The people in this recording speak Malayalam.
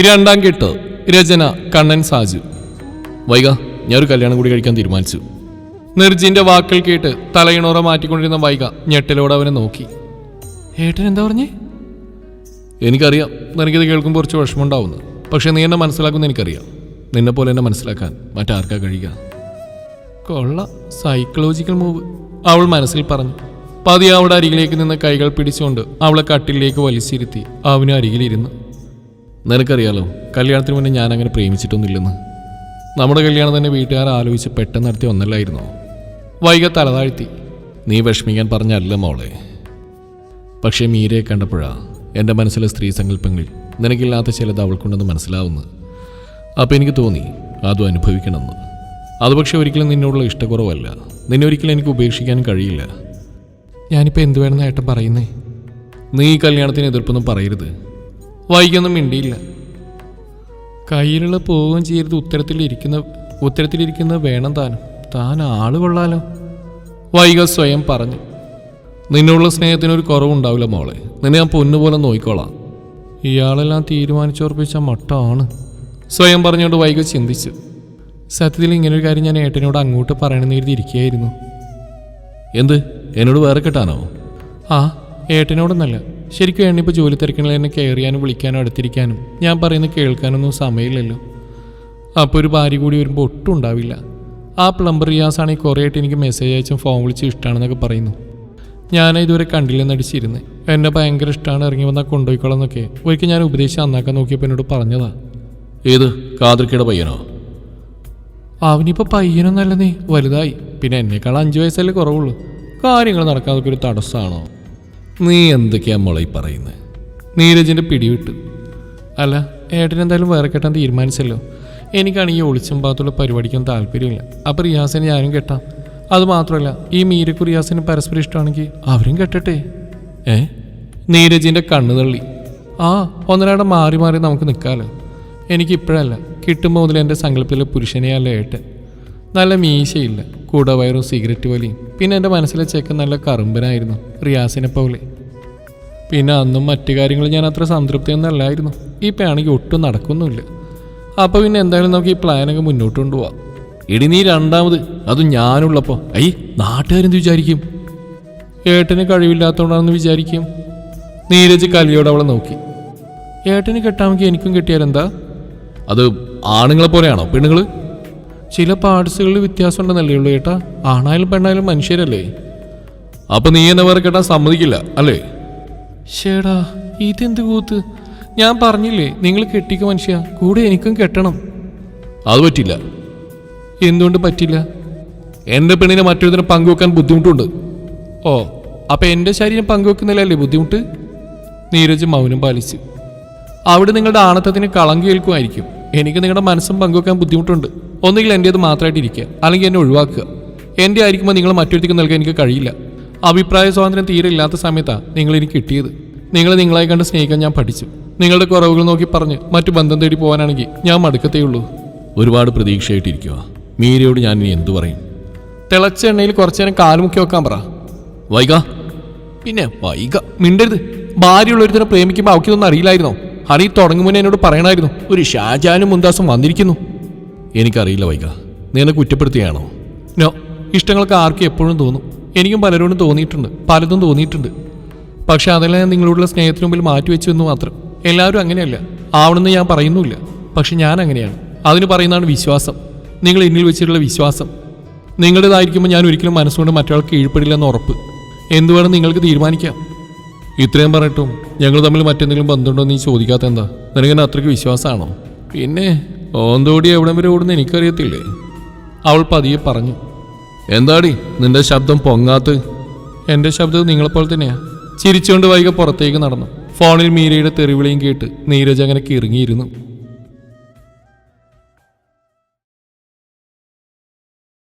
രണ്ടാം കെട്ട് രചന കണ്ണൻ സാജു. വൈക ഞാനൊരു കല്യാണം കൂടി കഴിക്കാൻ തീരുമാനിച്ചു. നിർജിന്റെ വാക്കുകൾ കേട്ട് തലയിണോറ മാറ്റിക്കൊണ്ടിരുന്ന വൈക ഞെട്ടലോടെ അവനെ നോക്കി. ഏട്ടൻ എന്താ പറഞ്ഞേ? എനിക്കറിയാം. നിനക്കിത് കേൾക്കുമ്പോൾ കുറച്ച് വിഷമമുണ്ടാവുന്നു. പക്ഷെ നീ എന്നെ മനസ്സിലാക്കുന്ന എനിക്കറിയാം. നിന്നെ പോലെ എന്നെ മനസ്സിലാക്കാൻ മറ്റാർക്കാ കഴിയുക? കൊള്ള. സൈക്കോളജിക്കൽ മൂവ് അവൾ മനസ്സിൽ പറഞ്ഞു. പതിയെ അവളുടെ അരികിലേക്ക് നിന്ന് കൈകൾ പിടിച്ചുകൊണ്ട് അവളെ കട്ടിലേക്ക് വലിച്ചിരുത്തി. അവന് അരികിലിരുന്നു. നിനക്കറിയാലോ കല്യാണത്തിന് മുന്നേ ഞാൻ അങ്ങനെ പ്രേമിച്ചിട്ടൊന്നുമില്ലെന്ന്. നമ്മുടെ കല്യാണം തന്നെ വീട്ടുകാർ ആലോചിച്ച് പെട്ടെന്ന് നടത്തി ഒന്നല്ലായിരുന്നു? വൈക തലതാഴ്ത്തി നീ വിഷമിക്കാൻ പറഞ്ഞല്ല മോളെ. പക്ഷേ മീരയെ കണ്ടപ്പോഴാ എന്റെ മനസ്സിലെ സ്ത്രീ സങ്കല്പങ്ങളിൽ നിനക്കില്ലാത്ത ചിലത് അവൾക്കുണ്ടെന്ന് മനസ്സിലാവുന്നു അപ്പോൾ എനിക്ക് തോന്നി അതും അനുഭവിക്കണമെന്ന്. അത് പക്ഷേ ഒരിക്കലും നിന്നോടുള്ള ഇഷ്ടക്കുറവല്ല. നിന്നെ ഒരിക്കലും എനിക്ക് ഉപേക്ഷിക്കാൻ കഴിയില്ല. ഞാനിപ്പോൾ എന്ത് വേണമെന്ന് ഏട്ടൻ പറയുന്നേ? നീ ഈ കല്യാണത്തിന് എതിർപ്പൊന്നും പറയരുത്. വൈകൊന്നും മിണ്ടിയില്ല. കയ്യിലുള്ള പോവുകയും ചെയ്യരുത്. ഉത്തരത്തിലിരിക്കുന്ന ഉത്തരത്തിലിരിക്കുന്ന വേണം താനും. താൻ ആൾ കൊള്ളാലോ? വൈക സ്വയം പറഞ്ഞു. നിന്നുള്ള സ്നേഹത്തിനൊരു കുറവുണ്ടാവില്ല മോളെ. നിന്നെ ഞാൻ പൊന്നുപോലെ നോക്കിക്കോളാം. ഇയാളെല്ലാം തീരുമാനിച്ചോർപ്പിച്ച മട്ടാണ്. സ്വയം പറഞ്ഞുകൊണ്ട് വൈക ചിന്തിച്ചു. സത്യത്തിൽ ഇങ്ങനൊരു കാര്യം ഞാൻ ഏട്ടനോട് അങ്ങോട്ട് പറയണമെന്ന് കരുതി ഇരിക്കുകയായിരുന്നു. എന്ത്? എന്നോട് വേറെ കിട്ടാനോ? ആ ഏട്ടനോടൊന്നല്ല. ശരിക്കും എണ്ണിപ്പോൾ ജോലി തിരക്കണിൽ എന്നെ കെയർ ചെയ്യാനും വിളിക്കാനും അടുത്തിരിക്കാനും ഞാൻ പറയുന്നത് കേൾക്കാനൊന്നും സമയമില്ലല്ലോ. അപ്പോൾ ഒരു ഭാര്യ കൂടി വരുമ്പോൾ ഒട്ടും ഉണ്ടാവില്ല. ആ പ്ലംബർ റിയാസാണ് ഈ കുറേ ആയിട്ട് എനിക്ക് മെസ്സേജ് അയച്ചും ഫോൺ വിളിച്ച് ഇഷ്ടമാണെന്നൊക്കെ പറയുന്നു. ഞാൻ ഇതുവരെ കണ്ടില്ലെന്ന് അടിച്ചിരുന്നു എന്നെ ഭയങ്കര ഇഷ്ടമാണ് ഇറങ്ങി വന്നാൽ കൊണ്ടുപോയിക്കോളാം എന്നൊക്കെ ഒരിക്കൽ ഞാൻ ഉപദേശിച്ച് നന്നാക്കാൻ നോക്കിയപ്പോൾ എന്നോട് പറഞ്ഞതാ. ഏത്? കാതൃക്കയുടെ പയ്യനോ? അവനിപ്പോൾ പയ്യനൊന്നല്ല നീ വലുതായി. പിന്നെ എന്നേക്കാൾ അഞ്ച് വയസ്സല്ലേ കുറവുള്ളൂ. കാര്യങ്ങൾ നടക്കാതൊക്കെ ഒരു തടസ്സമാണോ നീ എന്തൊക്കെയാ മോളെ പറയുന്നത് നീരജിന്റെ പിടിവിട്ടു. അല്ല ഏട്ടൻ എന്തായാലും വേറെ കെട്ടാൻ തീരുമാനിച്ചല്ലോ. എനിക്കാണെങ്കിൽ ഒളിച്ചും പാത്തുള്ള പരിപാടിക്കൊന്നും താല്പര്യമില്ല. അപ്പോൾ റിയാസിനെ ഞാനും കെട്ടാം. അത് മാത്രമല്ല ഈ മീരക്കു റിയാസിന് പരസ്പരം ഇഷ്ടമാണെങ്കിൽ അവരും കെട്ടട്ടെ. ഏ? നീരജിന്റെ കണ്ണു തള്ളി. ആ ഒന്നരാടെ മാറി മാറി നമുക്ക് നിൽക്കാമല്ലോ എനിക്കിപ്പോഴല്ല കിട്ടുമ്പോൾ മുതൽ എന്റെ സങ്കല്പത്തിലെ പുരുഷനെയല്ല ഏട്ടൻ. നല്ല മീശയില്ല കൂടെ വയറും സിഗരറ്റ് വലിയും പിന്നെ എന്റെ മനസ്സിലെ ചെക്കൻ നല്ല കറുമ്പനായിരുന്നു റിയാസിനെ പോലെ. പിന്നെ അന്നും മറ്റു കാര്യങ്ങൾ ഞാൻ അത്ര സംതൃപ്തിയൊന്നല്ലായിരുന്നു. ഇപ്പം ആണെങ്കിൽ ഒട്ടും നടക്കുന്നുമില്ല. അപ്പോൾ പിന്നെ എന്തായാലും നമുക്ക് ഈ പ്ലാനൊക്കെ മുന്നോട്ട് കൊണ്ടുപോവാം. ഇടി നീ രണ്ടാമത്. അതും ഞാനുള്ളപ്പോൾ ഐ നാട്ടുകാരെന്ത് വിചാരിക്കും? ഏട്ടന് കഴിവില്ലാത്തതുകൊണ്ടാണെന്ന് വിചാരിക്കും. നീരജ് കലിയോട് അവളെ നോക്കി. ഏട്ടന് കെട്ടാമെങ്കിൽ എനിക്കും കെട്ടിയാലെന്താ അത് ആണുങ്ങളെ പോലെയാണോ? പെണ്ണുങ്ങൾ ചില പാർട്സുകളിൽ വ്യത്യാസം ഉണ്ടെന്നല്ലേ ഉള്ളൂ ഏട്ടാ. ആണായാലും പെണ്ണായാലും മനുഷ്യരല്ലേ. അപ്പൊ നീ എന്നെ വേറെ കെട്ടാൻ സമ്മതിക്കില്ല അല്ലേ? ഷേടാ ഇതെന്ത് കൂത്ത്? ഞാൻ പറഞ്ഞില്ലേ നിങ്ങൾ കെട്ടിക്ക മനുഷ്യ കൂടെ എനിക്കും കെട്ടണം. അത് പറ്റില്ല. എന്തുകൊണ്ട് പറ്റില്ല? എന്റെ പെണ്ണിനെ മറ്റൊരുതിനെ പങ്കുവെക്കാൻ ബുദ്ധിമുട്ടുണ്ട്. ഓ അപ്പൊ എന്റെ ശരീരം പങ്കുവെക്കുന്നില്ലല്ലേ ബുദ്ധിമുട്ട്? നീരജ് മൗനം പാലിച്ചു. അവിടെ നിങ്ങളുടെ ആണത്തത്തിന് കളങ്ക് കേൾക്കുമായിരിക്കും. എനിക്ക് നിങ്ങളുടെ മനസ്സും പങ്കുവെക്കാൻ ബുദ്ധിമുട്ടുണ്ട്. ഒന്നുകിൽ എന്റേത് മാത്രമായിട്ട് ഇരിക്കുക അല്ലെങ്കിൽ എന്നെ ഒഴിവാക്കുക. എന്റെ ആയിരിക്കുമ്പോൾ നിങ്ങൾ മറ്റൊരുത്തേക്ക് നൽകാൻ എനിക്ക് കഴിയില്ല. അഭിപ്രായ സ്വാതന്ത്ര്യം തീരെ ഇല്ലാത്ത സമയത്താണ് നിങ്ങൾ എനിക്ക് കിട്ടിയത്. നിങ്ങൾ നിങ്ങളായി കണ്ട് സ്നേഹിക്കാൻ ഞാൻ പഠിച്ചു. നിങ്ങളുടെ കുറവുകൾ നോക്കി പറഞ്ഞ് മറ്റു ബന്ധം തേടി പോകാനാണെങ്കിൽ ഞാൻ മടുക്കത്തേ ഉള്ളൂ. ഒരുപാട് പ്രതീക്ഷയായിട്ടിരിക്കുക മീരയോട് ഞാൻ ഇനി എന്തു പറയും? തിളച്ച എണ്ണയിൽ കുറച്ചു നേരം കാലുമുക്കി വെക്കാൻ പറ. വൈക പിന്നെ വൈക മിണ്ടരുത്. ഭാര്യയുള്ള ഒരുത്തനെ പ്രേമിക്കുമ്പോൾ അവൾക്കിതൊന്നും അറിയില്ലായിരുന്നോ? ഹറി തുടങ്ങും മുന്നേ എന്നോട് പറയണമായിരുന്നു ഒരു ഷാജാനും മുന്താസും വന്നിരിക്കുന്നു. എനിക്കറിയില്ല വൈക നീ എന്നെ കുറ്റപ്പെടുത്തുകയാണോ നോ. ഇഷ്ടങ്ങൾക്ക് ആർക്കും എപ്പോഴും തോന്നും. എനിക്കും പലരോടും തോന്നിയിട്ടുണ്ട്. പലതും തോന്നിയിട്ടുണ്ട്. പക്ഷെ അതെല്ലാം ഞാൻ നിങ്ങളോടുള്ള സ്നേഹത്തിന് മുമ്പിൽ മാറ്റിവെച്ചു എന്ന് മാത്രം. എല്ലാവരും അങ്ങനെയല്ല. ആവണമെന്ന് ഞാൻ പറയുന്നുമില്ല. പക്ഷെ ഞാൻ അങ്ങനെയാണ്. അതിന് പറയുന്നതാണ് വിശ്വാസം. നിങ്ങൾ എന്നിൽ വെച്ചിട്ടുള്ള വിശ്വാസം. നിങ്ങളുടേതായിരിക്കുമ്പോൾ ഞാൻ ഒരിക്കലും മനസ്സുകൊണ്ട് മറ്റൊരാൾക്ക് കീഴ്പ്പെടില്ലെന്ന് ഉറപ്പ്. എന്തുവേണം നിങ്ങൾക്ക് തീരുമാനിക്കാം. ഇത്രയും പറഞ്ഞിട്ടും ഞങ്ങൾ തമ്മിൽ മറ്റെന്തെങ്കിലും ബന്ധമുണ്ടോ നീ ചോദിക്കാത്ത എന്താ? നിനക്കെന്നെ അത്രയ്ക്ക് വിശ്വാസമാണോ? പിന്നെ ഓന്തോടി എവിടം വരെ ഓടുന്ന എനിക്കറിയത്തില്ലേ? അവൾ പതിയെ പറഞ്ഞു. എന്താടി നിന്റെ ശബ്ദം പൊങ്ങാത്ത്? എന്റെ ശബ്ദം നിങ്ങളെപ്പോലെ തന്നെയാ. ചിരിച്ചുകൊണ്ട് വൈകി പുറത്തേക്ക് നടന്നു. ഫോണിൽ മീരയുടെ തെറിവിളിയും കേട്ട് നീരജ് അങ്ങനെ കിറങ്ങിയിരുന്നു.